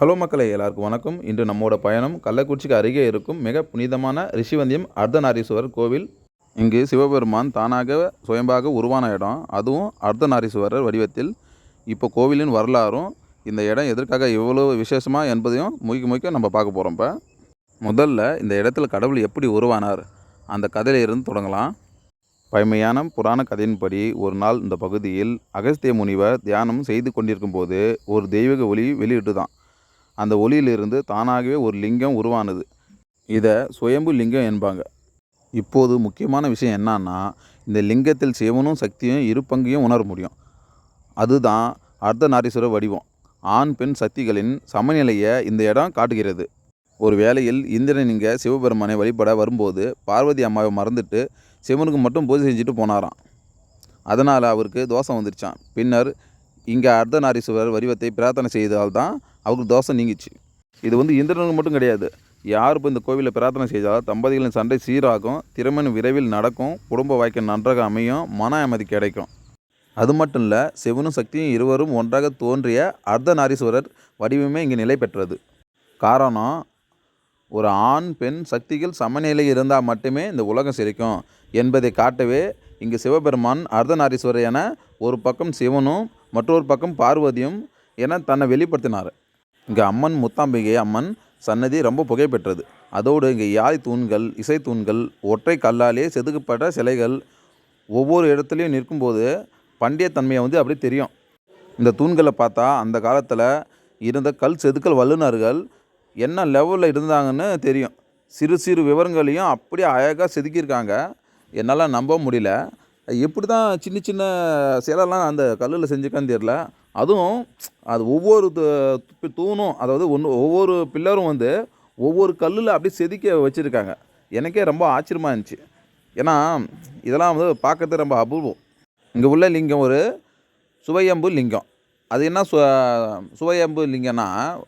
Hello மக்களை எல்லாருக்கும் வணக்கம். இன்று நம்மோட பயணம் கள்ளக்குறிச்சிக்கு அருகே இருக்கும் மிக புனிதமான ரிஷிவந்தியம் அர்த்தநாரீஸ்வரர் கோவில். இங்கு சிவபெருமான் தானாக சுயம்பாக உருவான இடம். அதுவும் அர்த்தநாரீஸ்வரர் வடிவத்தில். இப்போ கோவிலின் வரலாறும் இந்த இடம் எதற்காக இவ்வளோ விசேஷமா என்பதையும் முக்கிய முக்கிய நம்ம பார்க்க போகிறோம் இப்போ. முதல்ல இந்த இடத்துல கடவுள் எப்படி உருவானார்? அந்த கதையிலிருந்து தொடங்கலாம். பழமையான புராண கதையின்படி ஒரு நாள் இந்த பகுதியில் அகஸ்திய முனிவர் தியானம் செய்து கொண்டிருக்கும் போது ஒரு தெய்வீக ஒளி வெளியிட்டுதான். அந்த ஒளியிலிருந்து தானாகவே ஒரு லிங்கம் உருவானது. இதை சுயம்பு லிங்கம் என்பாங்க. இப்போது முக்கியமான விஷயம் என்னன்னா இந்த லிங்கத்தில் சிவனும் சக்தியும் இரு பங்கையும் உணர முடியும். அதுதான் அர்த்தநாரீஸ்வர வடிவம். ஆண் பெண் சக்திகளின் சமநிலையை இந்த இடம் காட்டுகிறது. ஒரு வேளையில் இந்திரன் இங்கே சிவபெருமானை வழிபட வரும்போது பார்வதி அம்மாவை மறந்துட்டு சிவனுக்கு மட்டும் பூஜை செஞ்சுட்டு போனாராம். அதனால் அவருக்கு தோஷம் வந்துருச்சான் பின்னர் இங்கே அர்த்தநாரீஸ்வரர் வடிவத்தை பிரார்த்தனை செய்தால் தான் அவருக்கு தோஷம் நீங்கிச்சு. இது வந்து இந்திரனுக்கு மட்டும் கிடையாது. யார் இப்போ இந்த கோவிலில் பிரார்த்தனை செய்தால் தம்பதிகளின் சண்டை சீராகும் திருமணம் விரைவில் நடக்கும் குடும்ப வாழ்க்கை நன்றாக அமையும் மன அமைதி கிடைக்கும். அது மட்டும் இல்லை சிவனும் சக்தியும் இருவரும் ஒன்றாக தோன்றிய அர்த்தநாரீஸ்வரர் வடிவமே இங்கே நிலை பெற்றது. காரணம் ஒரு ஆண் பெண் சக்திகள் சமநிலை இருந்தால் மட்டுமே இந்த உலகம் சிரிக்கும். என்பதை காட்டவே இங்கு சிவபெருமான் அர்த்தநாரீஸ்வரர் என ஒரு பக்கம் சிவனும் மற்றொரு பக்கம் பார்வதியும் என தன்னை வெளிப்படுத்தினார். இங்கே அம்மன் முத்தாம்பிகை அம்மன் சன்னதி ரொம்ப புகைப்பெற்றது அதோடு இங்கே யாழ் தூண்கள் இசை தூண்கள் ஒற்றை கல்லாலே செதுக்கப்பட்ட சிலைகள் ஒவ்வொரு இடத்துலையும் நிற்கும்போது பண்டைய தன்மையை வந்து அப்படியே தெரியும். இந்த தூண்களை பார்த்தா அந்த காலத்தில் இருந்த கல் செதுக்கல் வல்லுநர்கள் என்ன லெவலில் இருந்தாங்கன்னு தெரியும். சிறு சிறு விவரங்களையும் அப்படியே அழகாக செதுக்கியிருக்காங்க. என்னால் நம்ப முடியல. எப்படி தான் சின்ன சின்ன சிலைலாம் அந்த கல்லில் செஞ்சுக்கான்னு தெரில அதுவும் அது ஒவ்வொரு தூணும் அதாவது ஒன்று ஒவ்வொரு பில்லரும் வந்து ஒவ்வொரு கல்லில் அப்படியே செதுக்க வச்சுருக்காங்க. எனக்கே ரொம்ப ஆச்சரியமாக இருந்துச்சு. ஏன்னா இதெல்லாம் வந்து பார்க்கறது ரொம்ப அபூர்வம். இங்கே உள்ள லிங்கம் ஒரு சுவையம்பு லிங்கம். அது என்ன சு சுவையம்பு லிங்கம்னா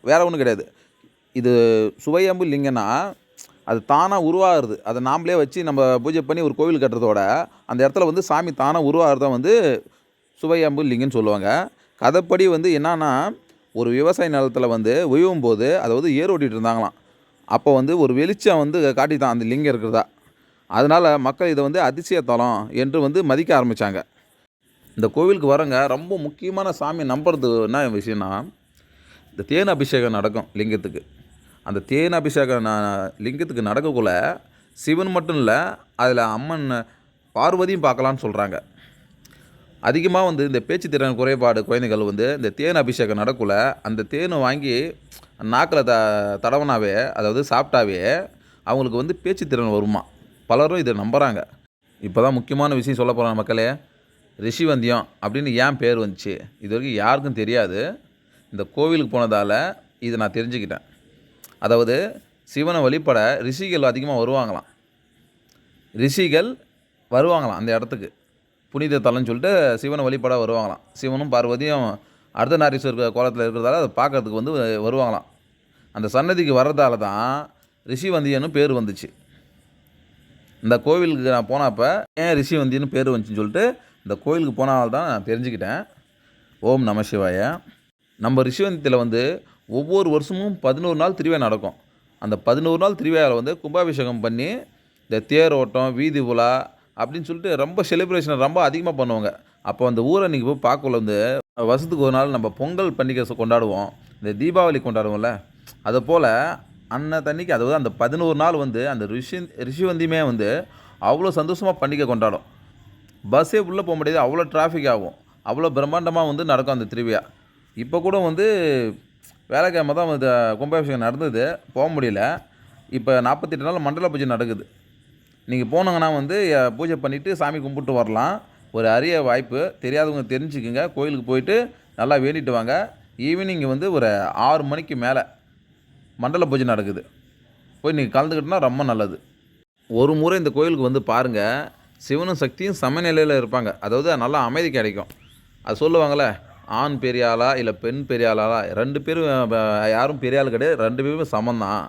வேறு ஒன்றும் கிடையாது. இது சுவையம்பு லிங்கம்னா அது தானாக உருவாகிறது. அதை நாம்ளே வச்சு நம்ம பூஜை பண்ணி ஒரு கோவில் கட்டுறதோட அந்த இடத்துல வந்து சாமி தானாக உருவாகிறத வந்து சுவையம்பு லிங்கம்னு சொல்லுவாங்க. கதைப்படி வந்து என்னன்னா ஒரு விவசாய நிலத்தில் வந்து உயவும் போது அதை வந்து ஏர் ஓட்டிகிட்டு இருந்தாங்களாம். அப்போ வந்து ஒரு வெளிச்சம் வந்து காட்டித்தான் அந்த லிங்கம் இருக்கிறதா. அதனால் மக்கள் இதை வந்து அதிசய தலம் என்று வந்து மதிக்க ஆரம்பித்தாங்க இந்த கோவிலுக்கு வரங்க ரொம்ப முக்கியமான சாமி நம்புறது என்ன விஷயம்னா இந்த தேன் அபிஷேகம் நடக்கும் லிங்கத்துக்கு. அந்த தேன் அபிஷேகம் நான் லிங்கத்துக்கு நடக்கக்குள்ள சிவன் மட்டும் இல்லை அதில் அம்மன் பார்வதியும் பார்க்கலான்னு சொல்கிறாங்க அதிகமாக வந்து இந்த பேச்சு திறன் குறைபாடு குழந்தைகள் வந்து இந்த தேன் அபிஷேகம் நடக்குள்ள அந்த தேனை வாங்கி நாக்கில் த தடவனாவே அதாவது சாப்பிட்டாவே அவங்களுக்கு வந்து பேச்சு திறன் வருமா? பலரும் இதை நம்புகிறாங்க இப்போ தான் முக்கியமான விஷயம் சொல்ல போகிறாங்க மக்களே ரிஷிவந்தியம் அப்படின்னு ஏன் பேர் வந்துச்சு? இது வரைக்கும் யாருக்கும் தெரியாது. இந்த கோவிலுக்கு போனதால் இதை நான் தெரிஞ்சுக்கிட்டேன். அதாவது சிவனை வழிபட ரிஷிகள் அதிகமாக வருவாங்களாம். ரிஷிகள் வருவாங்களாம் அந்த இடத்துக்கு. புனித தலம்னு சொல்லிட்டு சிவனை வழிபட வருவாங்களாம். சிவனும் பார்வதியும் அர்த்தநாரீஸ்வரர் கோலத்தில் இருக்கிறதால அதை பார்க்கறதுக்கு வந்து வருவாங்களாம். அந்த சன்னதிக்கு வர்றதால தான் ரிஷிவந்தியன்னு பேர் வந்துச்சு. இந்த கோவிலுக்கு நான் போனப்போ ஏன் ரிஷிவந்தின்னு பேர் வந்துச்சுன்னு சொல்லிட்டு இந்த கோவிலுக்கு போனால்தான் நான் தெரிஞ்சுக்கிட்டேன். ஓம் நம சிவாய. நம்ம ரிஷிவந்தியத்தில் வந்து ஒவ்வொரு வருஷமும் பதினோரு நாள் திருவிழா நடக்கும். அந்த பதினோரு நாள் திருவிழாவில் வந்து கும்பாபிஷேகம் பண்ணி இந்த தேரோட்டம் வீதி உலா அப்படின்னு சொல்லிட்டு ரொம்ப செலிப்ரேஷன் ரொம்ப அதிகமாக பண்ணுவாங்க. அப்போ அந்த ஊரை நீங்கள் போய் பார்க்கல வந்து வருஷத்துக்கு ஒரு நாள் நம்ம பொங்கல் பண்டிகை கொண்டாடுவோம். இந்த தீபாவளி கொண்டாடுவோம்ல அதை போல் அன்னத்தன்னைக்கு அதாவது அந்த பதினோரு நாள் வந்து அந்த ரிஷி ரிஷிவந்தியுமே வந்து அவ்வளோ சந்தோஷமாக பண்டிகை கொண்டாடும். பஸ்ஸே உள்ளே போக முடியாது அவ்வளோ டிராஃபிக் ஆகும். அவ்வளோ பிரம்மாண்டமாக வந்து நடக்கும் அந்த திருவிழா. இப்போ கூட வந்து வேலைக்கிழமை தான் இந்த கும்பாபிஷேகம் நடந்தது. போக முடியல. இப்போ நாற்பத்தெட்டு நாள் மண்டல பூஜை நடக்குது. நீங்கள் போனாங்கன்னா வந்து பூஜை பண்ணிவிட்டு சாமி கும்பிட்டு வரலாம். ஒரு அரிய வாய்ப்பு. தெரியாதவங்க தெரிஞ்சுக்குங்க. கோயிலுக்கு போயிட்டு நல்லா வேண்டிட்டு வாங்க. ஈவினிங் வந்து ஒரு ஆறு மணிக்கு மேலே மண்டல பூஜை நடக்குது. போய் நீங்கள் கலந்துக்கிட்டோன்னா ரொம்ப நல்லது. ஒரு முறை இந்த கோயிலுக்கு வந்து பாருங்கள் சிவனும் சக்தியும் சமநிலையில் இருப்பாங்க. அதாவது நல்லா அமைதி கிடைக்கும். அது சொல்லுவாங்களே ஆண் பெரிய ஆளா இல்லை பெண் பெரிய ஆளா ரெண்டு பேரும் யாரும் பெரிய ஆள் கிடையாது. ரெண்டு பேருமே சமந்தான்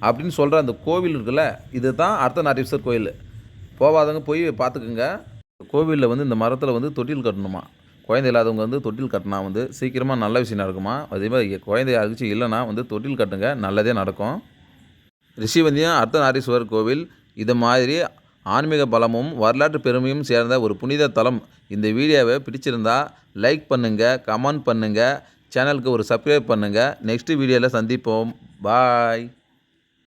அப்படின்னு சொல்கிற அந்த கோவில் இருக்குல்ல இது தான் அர்த்தநாரீஸ்வரர் கோயில். போகாதவங்க போய் பார்த்துக்குங்க. கோவிலில் வந்து இந்த மரத்தில் வந்து தொட்டில் கட்டணுமா? குழந்தை இல்லாதவங்க வந்து தொட்டில் கட்டினா வந்து சீக்கிரமாக நல்ல விஷயம் நடக்குமா? அதே மாதிரி குழந்தை யாருக்கும் இல்லைன்னா வந்து தொட்டில் கட்டுங்க நல்லதே நடக்கும். ரிஷிவந்தியம் அர்த்தநாரீஸ்வரர் கோவில் இது மாதிரி ஆன்மீக பலமும் வரலாற்று பெருமையும் சேர்ந்த ஒரு புனித தலம் இந்த வீடியோவை பிடிச்சிருந்தா லைக் பண்ணுங்கள் கமெண்ட் பண்ணுங்கள் சேனலுக்கு ஒரு சப்ஸ்கிரைப் பண்ணுங்கள் நெக்ஸ்ட் வீடியோவில் சந்திப்போம். பாய்